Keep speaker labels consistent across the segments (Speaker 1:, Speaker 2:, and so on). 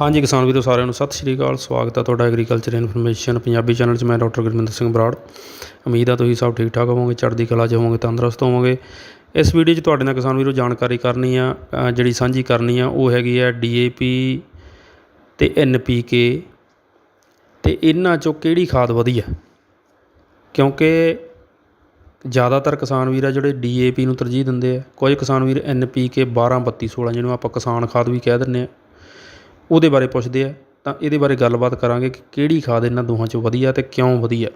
Speaker 1: ਹਾਂਜੀ ਕਿਸਾਨ ਵੀਰੋ, ਸਾਰਿਆਂ ਨੂੰ ਸਤਿ ਸ਼੍ਰੀ ਅਕਾਲ। ਸਵਾਗਤ ਹੈ ਤੁਹਾਡਾ ਐਗਰੀਕਲਚਰ ਇਨਫੋਰਮੇਸ਼ਨ ਪੰਜਾਬੀ ਚੈਨਲ 'ਚ। ਮੈਂ ਡਾਕਟਰ ਗੁਰਮਿੰਦਰ ਸਿੰਘ ਬਰਾੜ। ਉਮੀਦ ਆ ਤੁਸੀਂ ਸਭ ਠੀਕ ਠਾਕ ਹੋਵੋਗੇ, ਚੜ੍ਹਦੀ ਕਲਾ 'ਚ ਹੋਵੋਗੇ, ਤੰਦਰੁਸਤ ਹੋਵੋਗੇ। ਇਸ ਵੀਡੀਓ 'ਚ ਤੁਹਾਡੇ ਨਾਲ ਕਿਸਾਨ ਵੀਰੋ ਜਾਣਕਾਰੀ ਕਰਨੀ ਆ ਜਿਹੜੀ ਸਾਂਝੀ ਕਰਨੀ ਆ, ਉਹ ਹੈਗੀ ਆ ਡੀਏਪੀ ਤੇ ਐਨਪੀਕੇ ਤੇ ਇਹਨਾਂ 'ਚੋਂ ਕਿਹੜੀ ਖਾਦ ਵਧੀਆ? ਕਿਉਂਕਿ ਜ਼ਿਆਦਾਤਰ ਕਿਸਾਨ ਵੀਰ ਆ ਜਿਹੜੇ ਡੀਏਪੀ ਨੂੰ ਤਰਜੀਹ ਦਿੰਦੇ ਆ। ਕੁਝ ਕਿਸਾਨ ਵੀਰ ਐਨਪੀਕੇ 12 32 16 ਜਿਹਨੂੰ ਆਪਾਂ ਕਿਸਾਨ ਖਾਦ ਵੀ ਕਹਿ ਦਿੰਦੇ ਆ। ਉਹਦੇ ਬਾਰੇ ਪੁੱਛਦੇ ਆ, ਤਾਂ ਇਹਦੇ ਬਾਰੇ ਗੱਲਬਾਤ ਕਰਾਂਗੇ ਕਿ ਕਿਹੜੀ ਖਾਦ ਇਹਨਾਂ ਦੋਹਾਂ 'ਚੋਂ ਵਧੀਆ ਅਤੇ ਕਿਉਂ ਵਧੀਆ।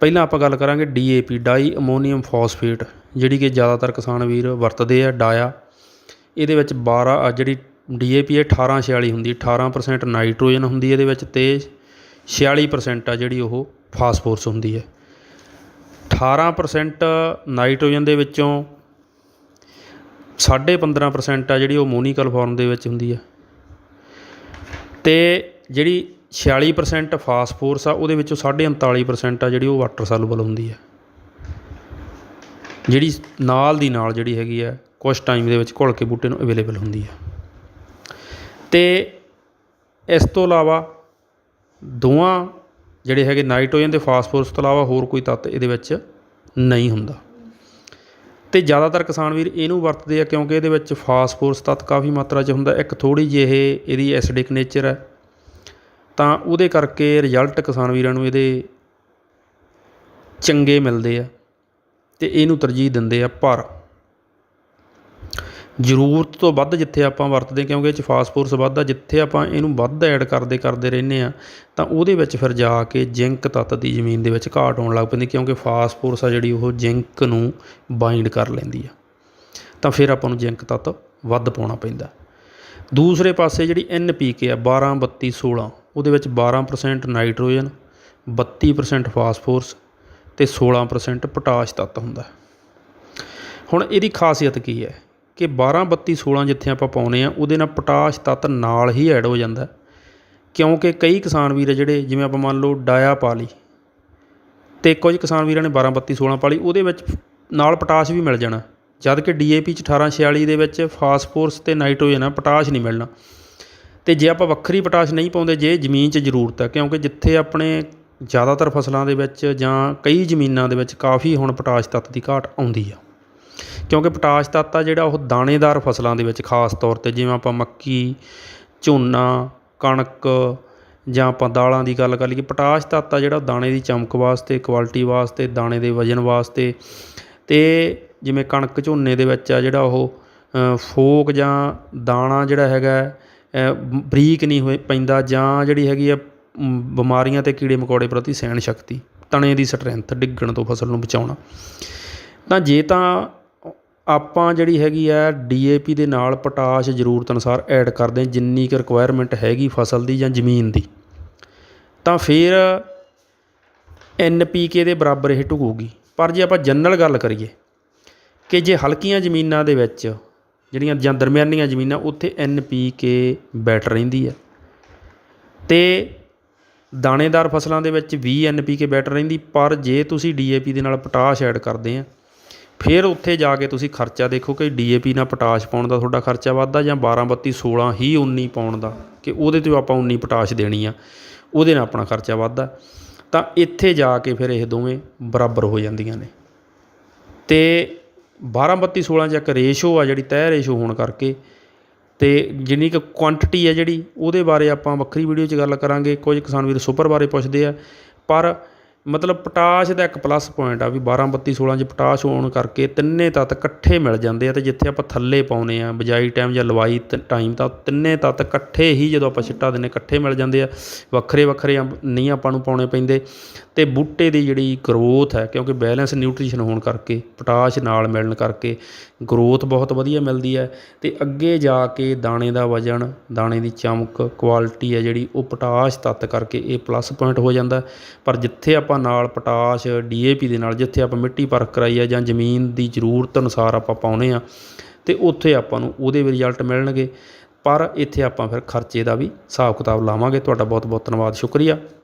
Speaker 1: ਪਹਿਲਾਂ ਆਪਾਂ ਗੱਲ ਕਰਾਂਗੇ ਡੀਏਪੀ ਡਾਈ ਅਮੋਨੀਅਮ ਫਾਸਫੇਟ, ਜਿਹੜੀ ਕਿ ਜ਼ਿਆਦਾਤਰ ਕਿਸਾਨ ਵੀਰ ਵਰਤਦੇ ਆ ਡਾਇਆ। ਇਹਦੇ ਵਿੱਚ 12 ਆ ਜਿਹੜੀ ਡੀਏਪੀ ਹੈ 1846 ਹੁੰਦੀ 18% ਨਾਈਟ੍ਰੋਜਨ ਹੁੰਦੀ ਇਹਦੇ ਵਿੱਚ ਤੇ 46% ਆ ਜਿਹੜੀ ਉਹ ਫਾਸਫੋਰਸ ਹੁੰਦੀ ਹੈ। 18% ਨਾਈਟ੍ਰੋਜਨ ਦੇ ਵਿੱਚੋਂ 15.5% ਆ ਜਿਹੜੀ ਉਹ ਮੋਨੀਕਲ ਫਾਰਮ ਦੇ ਵਿੱਚ ਹੁੰਦੀ ਹੈ। ਅਤੇ ਜਿਹੜੀ 46% ਫਾਸਫੋਰਸ ਆ, ਉਹਦੇ ਵਿੱਚੋਂ 39.5% ਆ ਜਿਹੜੀ ਉਹ ਵਾਟਰ ਸੋਲੂਬਲ ਹੁੰਦੀ ਹੈ ਜਿਹੜੀ ਨਾਲ ਦੀ ਨਾਲ ਜਿਹੜੀ ਹੈਗੀ ਆ ਕੁਝ ਟਾਈਮ ਦੇ ਵਿੱਚ ਘੁਲ ਕੇ ਬੂਟੇ ਨੂੰ ਅਵੇਲੇਬਲ ਹੁੰਦੀ ਹੈ ਤੇ ਇਸ ਤੋਂ ਇਲਾਵਾ ਦੋਵਾਂ ਜਿਹੜੇ ਹੈਗੇ ਨਾਈਟ੍ਰੋਜਨ ਤੇ ਫਾਸਫੋਰਸ ਤੋਂ ਇਲਾਵਾ ਹੋਰ ਕੋਈ ਤੱਤ ਇਹਦੇ ਵਿੱਚ ਨਹੀਂ ਹੁੰਦਾ। ਤੇ ਜ਼ਿਆਦਾਤਰ ਕਿਸਾਨ ਵੀਰ ਇਹਨੂੰ ਵਰਤਦੇ ਆ ਕਿਉਂਕਿ ਇਹਦੇ ਵਿੱਚ ਫਾਸਫੋਰਸ ਤੱਤ ਕਾਫੀ ਮਾਤਰਾ 'ਚ ਹੁੰਦਾ। ਇੱਕ ਥੋੜੀ ਜਿਹੀ ਇਹ, ਇਹਦੀ ਐਸਿਡਿਕ ਨੇਚਰ ਹੈ। ਤਾਂ ਉਹਦੇ ਕਰਕੇ ਰਿਜ਼ਲਟ ਕਿਸਾਨ ਵੀਰਾਂ ਨੂੰ ਇਹਦੇ ਚੰਗੇ ਮਿਲਦੇ ਆ ਤੇ ਇਹਨੂੰ ਤਰਜੀਹ ਦਿੰਦੇ ਆ ਪਰ ਜ਼ਰੂਰਤ ਤੋਂ ਵੱਧ ਜਿੱਥੇ ਆਪਾਂ ਵਰਤਦੇ, ਕਿਉਂਕਿ ਇਹ 'ਚ ਫਾਸਫੋਰਸ ਵੱਧ ਆ, ਜਿੱਥੇ ਆਪਾਂ ਇਹਨੂੰ ਵੱਧ ਐਡ ਕਰਦੇ ਕਰਦੇ ਰਹਿੰਦੇ ਹਾਂ ਤਾਂ ਉਹਦੇ ਵਿੱਚ ਫਿਰ ਜਾ ਕੇ ਜ਼ਿੰਕ ਤੱਤ ਦੀ ਜ਼ਮੀਨ ਦੇ ਵਿੱਚ ਘਾਟ ਆਉਣ ਲੱਗ ਪੈਂਦੀ, ਕਿਉਂਕਿ ਫਾਸਫੋਰਸ ਆ ਜਿਹੜੀ ਉਹ ਜ਼ਿੰਕ ਨੂੰ ਬਾਈਂਡ ਕਰ ਲੈਂਦੀ ਆ। ਤਾਂ ਫਿਰ ਆਪਾਂ ਨੂੰ ਜ਼ਿੰਕ ਤੱਤ ਵੱਧ ਪਾਉਣਾ ਪੈਂਦਾ। ਦੂਸਰੇ ਪਾਸੇ ਜਿਹੜੀ ਐਨਪੀਕੇ ਆ 12 32 16 ਉਹਦੇ ਵਿੱਚ 12% ਨਾਈਟ੍ਰੋਜਨ 32% ਫਾਸਫੋਰਸ ਤੇ 16% ਪੋਟਾਸ਼ ਤੱਤ ਹੁੰਦਾ। ਹੁਣ ਇਹਦੀ ਖਾਸੀਅਤ ਕੀ ਹੈ? ਕਿ 12 32 16 ਜਿੱਥੇ ਆਪਾਂ ਪਾਉਨੇ ਆ ਉਹਦੇ ਨਾਲ ਪੋਟਾਸ਼ ਤੱਤ ਨਾਲ ਹੀ ਐਡ ਹੋ ਜਾਂਦਾ ਕਿਉਂਕਿ ਕਈ ਕਿਸਾਨ ਵੀਰ ਜਿਹੜੇ, ਜਿਵੇਂ ਆਪਾਂ ਮੰਨ ਲਓ ਡਾਇਆ ਪਾ ਲਈ ਤੇ ਕੁਝ ਕਿਸਾਨ ਵੀਰਾਂ ਨੇ 12 32 16 ਪਾ ਲਈ, ਉਹਦੇ ਵਿੱਚ ਨਾਲ ਪੋਟਾਸ਼ ਵੀ ਮਿਲ ਜਾਣਾ। ਜਦ ਕਿ ਡੀਏਪੀ ਚ 1846 ਦੇ ਵਿੱਚ ਫਾਸਫੋਰਸ ਤੇ ਨਾਈਟ੍ਰੋਜਨ ਆ, ਪੋਟਾਸ਼ ਨਹੀਂ ਮਿਲਣਾ। ਤੇ ਜੇ ਆਪਾਂ ਵੱਖਰੀ ਪੋਟਾਸ਼ ਨਹੀਂ ਪਾਉਂਦੇ, ਜੇ ਜ਼ਮੀਨ 'ਚ ਜ਼ਰੂਰਤ ਹੈ, ਕਿਉਂਕਿ ਜਿੱਥੇ ਆਪਣੇ ਜ਼ਿਆਦਾਤਰ ਫਸਲਾਂ ਦੇ ਵਿੱਚ ਜਾਂ ਕਈ ਜ਼ਮੀਨਾਂ ਦੇ ਵਿੱਚ ਕਾਫੀ ਹੁਣ ਪੋਟਾਸ਼ ਤੱਤ ਦੀ ਘਾਟ ਆਉਂਦੀ ਆ। ਕਿਉਂਕਿ ਪੋਟਾਸ਼ ਤੱਤ ਆ ਜਿਹੜਾ ਉਹ ਦਾਣੇਦਾਰ ਫਸਲਾਂ ਦੇ ਵਿੱਚ ਖਾਸ ਤੌਰ ਤੇ ਜਿਵੇਂ ਆਪਾਂ ਮੱਕੀ ਝੋਨਾ ਕਣਕ ਜਾਂ ਆਪਾਂ ਦਾਲਾਂ ਦੀ ਗੱਲ ਕਰ ਲਈਏ ਪੋਟਾਸ਼ ਤੱਤ ਆ ਜਿਹੜਾ ਦਾਣੇ ਦੀ ਚਮਕ ਵਾਸਤੇ ਕੁਆਲਿਟੀ ਵਾਸਤੇ ਦਾਣੇ ਦੇ ਵਜਨ ਵਾਸਤੇ ਤੇ ਜਿਵੇਂ ਕਣਕ ਝੋਨੇ ਦੇ ਵਿੱਚ ਆ ਜਿਹੜਾ ਉਹ ਫੋਕ ਜਾਂ ਦਾਣਾ ਜਿਹੜਾ ਹੈਗਾ ਬਰੀਕ ਨਹੀਂ ਹੋਏ ਪੈਂਦਾ ਜਾਂ ਜਿਹੜੀ ਹੈਗੀ ਆ ਮ, ਬਿਮਾਰੀਆਂ ਤੇ ਕੀੜੇ ਮਕੌੜੇ ਪ੍ਰਤੀ ਸਹਿਣ ਸ਼ਕਤੀ ਤਣੇ ਦੀ ਸਟਰੈਂਥ ਡਿੱਗਣ ਤੋਂ ਫਸਲ ਨੂੰ ਬਚਾਉਣਾ। ਤਾਂ ਜੇ ਤਾਂ ਆਪਾਂ ਜਿਹੜੀ ਹੈਗੀ ਆ ਪੀ ਦੇ ਨਾਲ ਪੋਟਾਸ਼ ਜ਼ਰੂਰਤ ਅਨੁਸਾਰ ਐਡ ਕਰਦੇ ਜਿੰਨੀ ਕੁ ਰਿਕੁਆਇਰਮੈਂਟ ਹੈਗੀ ਫਸਲ ਦੀ ਜਾਂ ਜ਼ਮੀਨ ਦੀ। ਤਾਂ ਫਿਰ ਐੱਨ ਪੀ ਕੇ ਦੇ ਬਰਾਬਰ ਇਹ ਢੁਕੂਗੀ। ਪਰ ਜੇ ਆਪਾਂ ਜਨਰਲ ਗੱਲ ਕਰੀਏ ਕਿ ਜੇ ਹਲਕੀਆਂ ਜ਼ਮੀਨਾਂ ਦੇ ਵਿੱਚ ਜਿਹੜੀਆਂ ਜਾਂ ਦਰਮਿਆਨੀਆਂ ਜ਼ਮੀਨਾਂ, ਉੱਥੇ ਐੱਨ ਪੀ ਕੇ ਬੈਟਰ ਰਹਿੰਦੀ ਹੈ ਤੇ ਦਾਣੇਦਾਰ ਫਸਲਾਂ ਦੇ ਵਿੱਚ ਵੀ ਐੱਨ ਪੀ ਕੇ ਬੈਟਰ ਰਹਿੰਦੀ, ਪਰ ਜੇ ਤੁਸੀਂ ਡੀ ਏ ਪੀ ਦੇ ਨਾਲ ਪੋਟਾਸ਼ ਐਡ ਕਰਦੇ ਆ ਫਿਰ ਉੱਥੇ ਜਾ ਕੇ ਤੁਸੀਂ ਖਰਚਾ ਦੇਖੋ ਕਿ ਡੀਏਪੀ ਨਾਲ ਪੋਟਾਸ਼ ਪਾਉਣ ਦਾ ਤੁਹਾਡਾ ਖਰਚਾ ਵੱਧਦਾ ਜਾਂ 12 32 16 ਹੀ 19 ਪਾਉਣ ਦਾ ਕਿ ਉਹਦੇ ਤੇ ਆਪਾਂ 19 ਪੋਟਾਸ਼ ਦੇਣੀ ਆ, ਉਹਦੇ ਨਾਲ ਆਪਣਾ ਖਰਚਾ ਵੱਧਦਾ। ਤਾਂ ਇੱਥੇ ਜਾ ਕੇ ਫਿਰ ਇਹ ਦੋਵੇਂ ਬਰਾਬਰ ਹੋ ਜਾਂਦੀਆਂ ਨੇ। ਤੇ 12 32 16 ਚ ਇੱਕ ਰੇਸ਼ੋ ਆ ਜਿਹੜੀ ਤੈਅ ਰੇਸ਼ੋ ਹੋਣ ਕਰਕੇ ਤੇ ਜਿੰਨੀ ਕੁ ਕੁਆਂਟੀਟੀ ਹੈ ਜਿਹੜੀ, ਉਹਦੇ ਬਾਰੇ ਆਪਾਂ ਵੱਖਰੀ ਵੀਡੀਓ 'ਚ ਗੱਲ ਕਰਾਂਗੇ। ਕੁਝ ਕਿਸਾਨ ਵੀਰ ਸੁਪਰ ਬਾਰੇ ਪੁੱਛਦੇ ਆ। ਪਰ ਮਤਲਬ ਪੋਟਾਸ਼ ਦਾ ਇੱਕ ਪਲੱਸ ਪੁਆਇੰਟ ਆ ਵੀ 12 32 16 ਚ ਪੋਟਾਸ਼ ਹੋਣ ਕਰਕੇ ਤਿੰਨੇ ਤੱਤ ਇਕੱਠੇ ਮਿਲ ਜਾਂਦੇ ਆ ਤੇ ਜਿੱਥੇ ਆਪਾਂ ਥੱਲੇ ਪਾਉਨੇ ਆ, ਬਜਾਈ ਟਾਈਮ ਜਾਂ ਲਵਾਈ ਟਾਈਮ ਤਾਂ ਤਿੰਨੇ ਤੱਤ ਇਕੱਠੇ ਹੀ ਜਦੋਂ ਆਪਾਂ ਛਿੱਟਾ ਦਿੰਨੇ ਇਕੱਠੇ ਮਿਲ ਜਾਂਦੇ ਆ। ਵੱਖਰੇ ਵੱਖਰੇ ਨਹੀਂ ਆਪਾਂ ਨੂੰ ਪਾਉਣੇ ਪੈਂਦੇ। ਤੇ ਬੂਟੇ ਦੀ ਜਿਹੜੀ ਗਰੋਥ ਹੈ, ਕਿਉਂਕਿ ਬੈਲੈਂਸ ਨਿਊਟ੍ਰੀਸ਼ਨ ਹੋਣ ਕਰਕੇ, ਪੋਟਾਸ਼ ਨਾਲ ਮਿਲਣ ਕਰਕੇ ਗਰੋਥ ਬਹੁਤ ਵਧੀਆ ਮਿਲਦੀ ਹੈ। ਤੇ ਅੱਗੇ ਜਾ ਕੇ ਦਾਣੇ ਦਾ ਵਜਨ, ਦਾਣੇ ਦੀ ਚਮਕ ਕੁਆਲਿਟੀ ਹੈ ਜਿਹੜੀ, ਉਹ ਪੋਟਾਸ਼ ਤੱਤ ਕਰਕੇ ਇਹ ਪਲੱਸ ਪੁਆਇੰਟ ਹੋ ਜਾਂਦਾ। ਪਰ ਜਿੱਥੇ ਆਪਾਂ ਆਪਾਂ ਨਾਲ ਪੋਟਾਸ਼ ਡੀਏਪੀ ਦੇ ਨਾਲ ਜਿੱਥੇ ਆਪਾਂ ਮਿੱਟੀ ਪਰਖ ਕਰਾਈ ਆ ਜਾਂ ਜ਼ਮੀਨ ਦੀ ਜ਼ਰੂਰਤ ਅਨੁਸਾਰ ਆਪਾਂ ਪਾਉਨੇ ਆ, ਤੇ ਉੱਥੇ ਆਪਾਂ ਨੂੰ ਉਹਦੇ ਵੀ ਰਿਜ਼ਲਟ ਮਿਲਣਗੇ। ਪਰ ਇੱਥੇ ਆਪਾਂ ਫਿਰ ਖਰਚੇ ਦਾ ਵੀ ਹਿਸਾਬ ਕਿਤਾਬ ਲਾਵਾਂਗੇ। ਤੁਹਾਡਾ ਬਹੁਤ ਬਹੁਤ ਧੰਨਵਾਦ। ਸ਼ੁਕਰੀਆ।